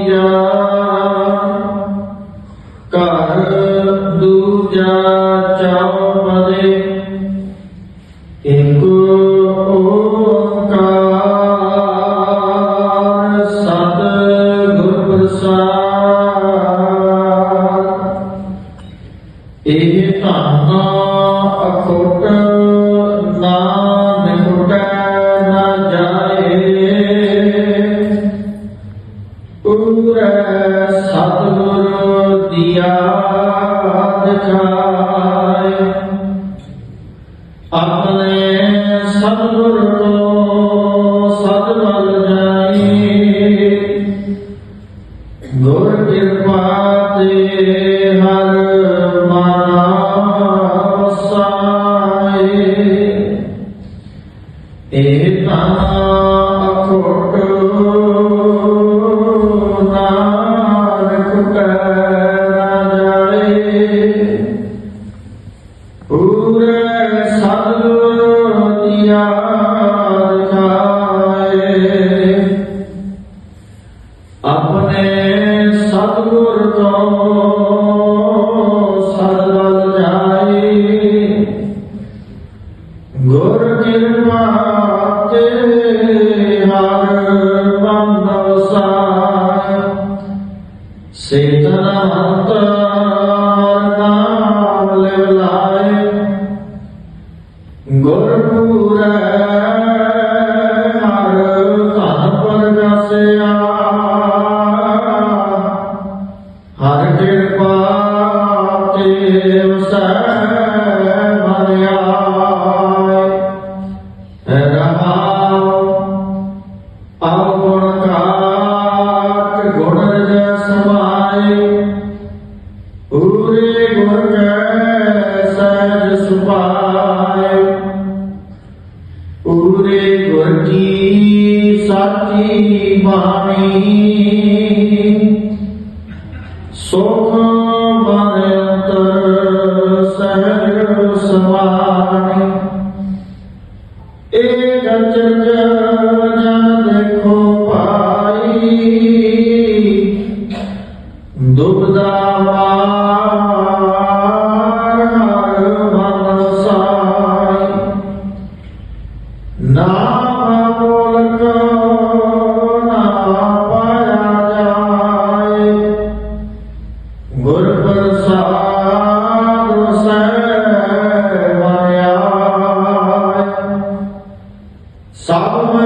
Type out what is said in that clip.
ਤੀਜਾ ਘਰ ਦੂਜਾ ਉਮਰੈ ਸਤਿਗੁਰ ਦੀਆ ਦਿਖਾਏ ਪੂਰੇ ਸਤਿਗੁਰੂ ਦੀਆ ਆਏ ਲਾਏ ਗੁਰਪੂਰੈ ਹਰ ਘਰ ਪਰਗਾਸਿਆ ਹਰ ਕਿਰਪਾ ਤੇ ਵਸੈ ਮਰਿਆ ਰਹਾ ਆਉ ਸਾਚੀ ਬਾਣੀ। ਸੁਖ